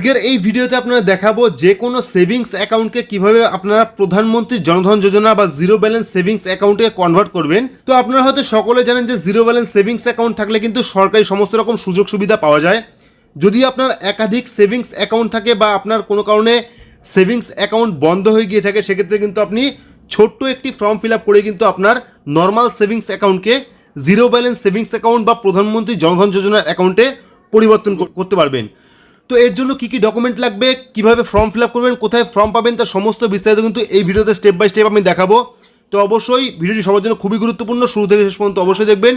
আজকের এই ভিডিওতে আপনারা দেখাবো যে কোনো সেভিংস অ্যাকাউন্টকে কীভাবে আপনারা প্রধানমন্ত্রী জনধন যোজনা বা জিরো ব্যালেন্স সেভিংস অ্যাকাউন্টে কনভার্ট করবেন। তো আপনারা হয়তো সকলে জানেন যে জিরো ব্যালেন্স সেভিংস অ্যাকাউন্ট থাকলে কিন্তু সরকারি সমস্ত রকম সুযোগ সুবিধা পাওয়া যায়। যদি আপনার একাধিক সেভিংস অ্যাকাউন্ট থাকে বা আপনার কোনো কারণে সেভিংস অ্যাকাউন্ট বন্ধ হয়ে গিয়ে থাকে, সেক্ষেত্রে কিন্তু আপনি ছোট্ট একটি ফর্ম ফিল আপ করে কিন্তু আপনার নর্মাল সেভিংস অ্যাকাউন্টকে জিরো ব্যালেন্স সেভিংস অ্যাকাউন্ট বা প্রধানমন্ত্রী জনধন যোজনার অ্যাকাউন্টে পরিবর্তন করতে পারবেন। তো এর জন্য কী কী ডকুমেন্ট লাগবে, কীভাবে ফর্ম ফিল আপ করবেন, কোথায় ফর্ম পাবেন, তার সমস্ত বিস্তারিত কিন্তু এই ভিডিওতে স্টেপ বাই স্টেপ আমি দেখাবো। তো অবশ্যই ভিডিওটি সবার জন্য খুবই গুরুত্বপূর্ণ, শুরু থেকে শেষ পর্যন্ত অবশ্যই দেখবেন।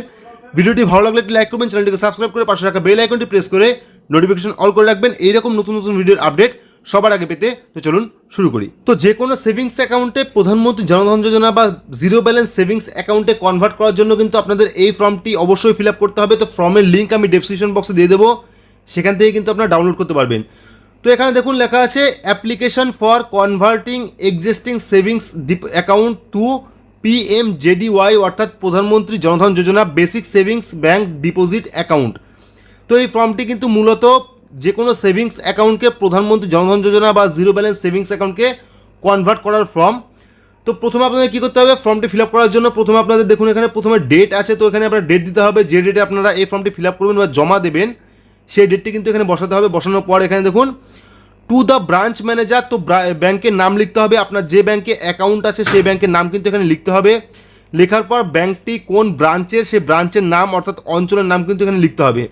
ভিডিওটি ভালো লাগলে একটি লাইক করবেন চ্যানেলটিকে সাবস্ক্রাইব করে পাশে রাখা বেল আইকনটি প্রেস করে নোটিফিকেশন অল করে রাখবেন। এইরকম নতুন নতুন ভিডিওর আপডেট সবার আগে পেতে। তো চলুন শুরু করি। তো যে কোনো সেভিংস অ্যাকাউন্টে প্রধানমন্ত্রী জনধন যোজনা বা জিরো ব্যালেন্স সেভিংস অ্যাকাউন্টে কনভার্ট করার জন্য কিন্তু আপনাদের এই ফর্মটি অবশ্যই ফিল করতে হবে। তো ফর্মের লিঙ্ক আমি ডেসক্রিপশন বক্সে দিয়ে দেবো। সেখান থেকে কিন্তু আপনারা ডাউনলোড করতে পারবেন। তো এখানে দেখুন লেখা আছে application for converting existing savings account to PMJDY অর্থাৎ প্রধানমন্ত্রী Jan Dhan Yojana basic savings bank deposit account তো এই ফর্মটি কিন্তু মূলত যে কোনো সেভিংস অ্যাকাউন্টকে প্রধানমন্ত্রী জনধন যোজনা বা জিরো ব্যালেন্স সেভিংস অ্যাকাউন্টকে কনভার্ট করার ফর্ম তো প্রথমে আপনাদের কী করতে হবে? ফর্মটি ফিল করার জন্য প্রথমে আপনাদের দেখুন এখানে প্রথমে ডেট আছে, তো এখানে আপনার ডেট দিতে হবে। যে ডেটে আপনারা এই ফর্মটি ফিল করবেন বা জমা দেবেন সেই ডেটটি কিন্তু এখানে বসাতে হবে। বসানোর পর এখানে দেখুন টু দ্য ব্রাঞ্চ ম্যানেজার তো ব্যাংকের নাম লিখতে হবে। আপনার যে ব্যাংকে অ্যাকাউন্ট আছে, সেই ব্যাংকের নাম কিন্তু এখানে লিখতে হবে। লেখার পর ব্যাংকটি কোন ব্রাঞ্চের সেই ব্রাঞ্চের নাম, অর্থাৎ অঞ্চলের নাম কিন্তু এখানে লিখতে হবে।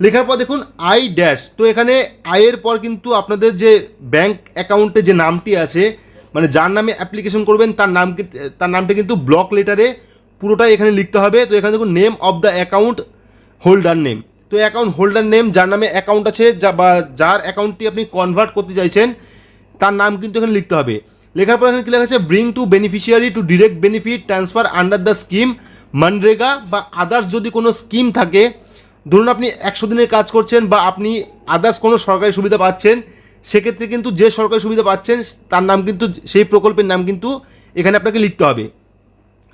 লেখার পর দেখুন আই ড্যাশ তো এখানে আয়ের পর কিন্তু আপনাদের যে ব্যাংক অ্যাকাউন্টে যে নামটি আছে মানে যার নামে অ্যাপ্লিকেশন করবেন, তার নাম তার নামটা কিন্তু ব্লক লেটারে পুরোটাই এখানে লিখতে হবে। তো এখানে দেখুন name of the account holder name তো অ্যাকাউন্ট হোল্ডার নেম যার নামে অ্যাকাউন্ট আছে, যা বা যার অ্যাকাউন্টটি আপনি কনভার্ট করতে চাইছেন, তার নাম কিন্তু এখানে লিখতে হবে। লেখার পর এখানে কি লেখা আছে? Bring to beneficiary to direct benefit transfer under the scheme MNREGA বা আদার্স যদি কোনো স্কিম থাকে, ধরুন আপনি একশো দিনের কাজ করছেন বা আপনি আদার্স কোনো সরকারি সুবিধা পাচ্ছেন, সেক্ষেত্রে কিন্তু যে সরকারি সুবিধা পাচ্ছেন, তার নাম কিন্তু, সেই প্রকল্পের নাম কিন্তু এখানে আপনাকে লিখতে হবে।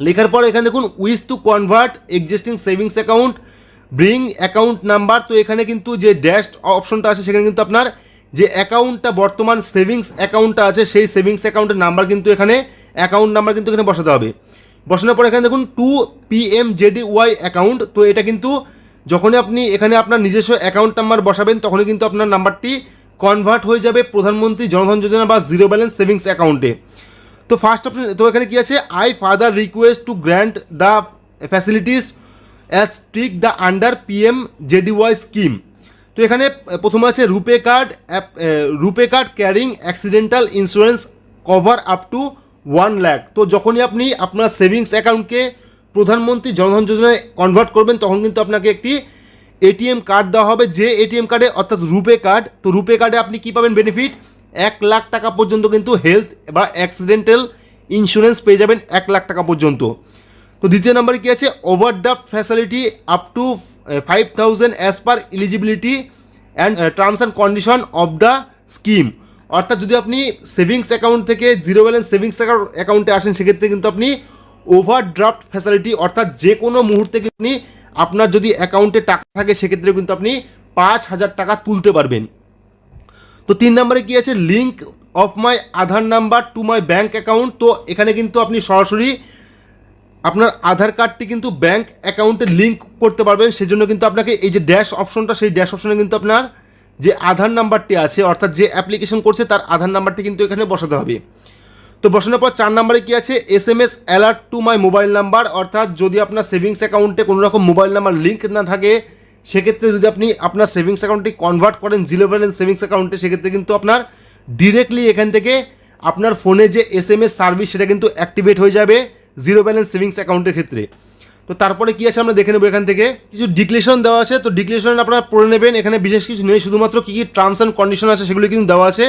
লেখার পর এখানে দেখুন wish to convert existing savings account bring account number তো এখানে কিন্তু যে ড্যাশ অপশনটা আছে, সেখানে কিন্তু আপনার যে অ্যাকাউন্টটা বর্তমান সেভিংস অ্যাকাউন্টটা আছে, সেই সেভিংস অ্যাকাউন্টের নাম্বার কিন্তু এখানে অ্যাকাউন্ট নাম্বার কিন্তু এখানে বসাতে হবে। বসানোর পর এখানে দেখুন to P M J D Y account তো এটা কিন্তু যখনই আপনি এখানে আপনার নিজস্ব অ্যাকাউন্ট নাম্বার বসাবেন, তখনই কিন্তু আপনার নাম্বারটি কনভার্ট হয়ে যাবে প্রধানমন্ত্রী জনধন যোজনা বা জিরো ব্যালেন্স সেভিংস অ্যাকাউন্টে তো ফার্স্ট অপশন তো এখানে কী আছে? I further request to grant the facilities as strict the under PM JDY scheme তো এখানে প্রথমে আছে RuPay card RuPay card carrying accidental insurance cover up to one lakh তো যখনই আপনি আপনার সেভিংস অ্যাকাউন্টকে প্রধানমন্ত্রী জনধন যোজনায় কনভার্ট করবেন, তখন কিন্তু আপনাকে একটি এটিএম কার্ড দেওয়া হবে। যে এটিএম কার্ডে অর্থাৎ রুপে কার্ড তো রুপে কার্ডে আপনি কী পাবেন বেনিফিট এক লাখ টাকা পর্যন্ত কিন্তু হেলথ বা অ্যাক্সিডেন্টাল ইন্স্যুরেন্স পেয়ে যাবেন এক লাখ টাকা পর্যন্ত। তো দ্বিতীয় নম্বরে কী আছে? Overdraft facility up to five thousand as per eligibility and terms and condition of the scheme অর্থাৎ যদি আপনি সেভিংস অ্যাকাউন্ট থেকে জিরো ব্যালেন্স সেভিংস অ্যাকাউন্টে আসেন, সেক্ষেত্রে কিন্তু আপনি ওভারড্রাফট ফ্যাসিলিটি অর্থাৎ যে কোনো মুহূর্তে আপনি আপনার যদি অ্যাকাউন্টে টাকা থাকে, সেক্ষেত্রে কিন্তু আপনি পাঁচ হাজার টাকা তুলতে পারবেন। তো তিন নম্বরে কি আছে? Link of my Aadhaar number to my bank account তো এখানে কিন্তু আপনি সরাসরি আপনার আধার কার্ডটি কিন্তু ব্যাঙ্ক অ্যাকাউন্টে লিঙ্ক করতে পারবেন সেজন্য কিন্তু আপনাকে এই যে ড্যাশ অপশনটা সেই ড্যাশ অপশনে কিন্তু আপনার যে আধার নাম্বারটি আছে, অর্থাৎ যে অ্যাপ্লিকেশন করছে, তার আধার নাম্বারটি কিন্তু এখানে বসাতে হবে। তো বসানোর পর চার নাম্বারে কি আছে? S M S alert to my mobile number অর্থাৎ যদি আপনার সেভিংস অ্যাকাউন্টে কোনো রকম মোবাইল নাম্বার লিঙ্ক না থাকে, সেক্ষেত্রে যদি আপনি আপনার সেভিংস অ্যাকাউন্টটি কনভার্ট করেন জিরো ব্যালেন্স সেভিংস অ্যাকাউন্টে সেক্ষেত্রে কিন্তু আপনার ডিরেক্টলি এখান থেকে আপনার ফোনে যে এস এম এস সার্ভিস সেটা কিন্তু অ্যাক্টিভেট হয়ে যাবে। জিরো ব্যালেন্স সেভিংস অ্যাকাউন্টের ক্ষেত্রে। তো তারপরে কী আছে আমরা দেখে নেব এখান থেকে। কিছু ডিক্লেশন দেওয়া আছে, তো ডিক্লেশন আপনারা পড়ে নেবেন। এখানে বিশেষ কিছু নেই, শুধুমাত্র কী কী টার্মস অ্যান্ড কন্ডিশন আছে সেগুলো কিন্তু দেওয়া আছে।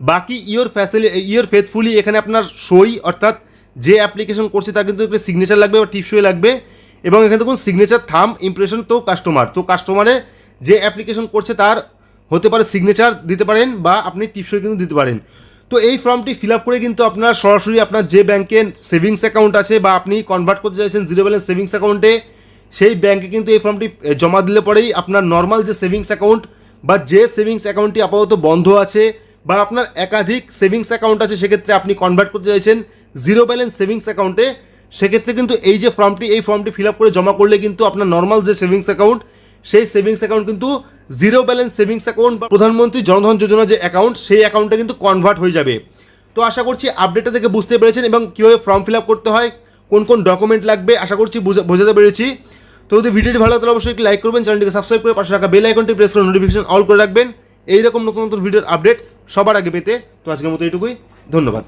বাকি ইয়োর ফ্যাসিলি ইয়োর ফেথফুলি এখানে আপনার সই, অর্থাৎ যে অ্যাপ্লিকেশন করছে তার কিন্তু সিগনেচার লাগবে বা টিপসই লাগবে। এবং এখানে দেখুন সিগনেচার থাম ইমপ্রেশন তো কাস্টমার তো কাস্টমারের যে অ্যাপ্লিকেশন করছে তার হতে পারে সিগনেচার দিতে পারেন বা আপনি টিপসই কিন্তু দিতে পারেন। তো এই ফর্মটি ফিল আপ করে কিন্তু আপনার সরাসরি আপনার যে ব্যাংকে সেভিংস অ্যাকাউন্ট আছে বা আপনি কনভার্ট করতে চাইছেন জিরো ব্যালেন্স সেভিংস অ্যাকাউন্টে সেই ব্যাংকে কিন্তু এই ফর্মটি জমা দিলে পরেই আপনার নর্মাল যে সেভিংস অ্যাকাউন্ট বা যে সেভিংস অ্যাকাউন্টটি আপাতত বন্ধ আছে বা আপনার একাধিক সেভিংস অ্যাকাউন্ট আছে, সেক্ষেত্রে আপনি কনভার্ট করতে চাইছেন জিরো ব্যালেন্স সেভিংস অ্যাকাউন্টে সেক্ষেত্রে কিন্তু এই যে ফর্মটি, এই ফর্মটি ফিল আপ করে জমা করলে কিন্তু আপনার নর্মাল যে সেভিংস অ্যাকাউন্ট সেই সেভিংস অ্যাকাউন্ট কিন্তু জিরো ব্যালেন্স সেভিংস অ্যাকাউন্ট বা প্রধানমন্ত্রী জনধন যোজনা যে অ্যাকাউন্ট, সেই অ্যাকাউন্টটা কিন্তু কনভার্ট হয়ে যাবে। তো আশা করছি আপডেটটা থেকে বুঝতে পেরেছেন এবং কীভাবে ফর্ম ফিল আপ করতে হয়, কোন কোন ডকুমেন্ট লাগবে, আশা করছি বুঝা- বোঝাতে পেরেছি। তো যদি ভিডিওটি ভালো তাহলে অবশ্যই লাইক করবেন, চ্যানেলটিকে সাবস্ক্রাইব করে পাশে রাখা বেল আইকনটি প্রেস করে নোটিফিকেশন অল করে রাখবেন। এইরকম নতুন নতুন ভিডিওর আপডেট সবার আগে পেতে। তো আজকের মতো এইটুকুই, ধন্যবাদ।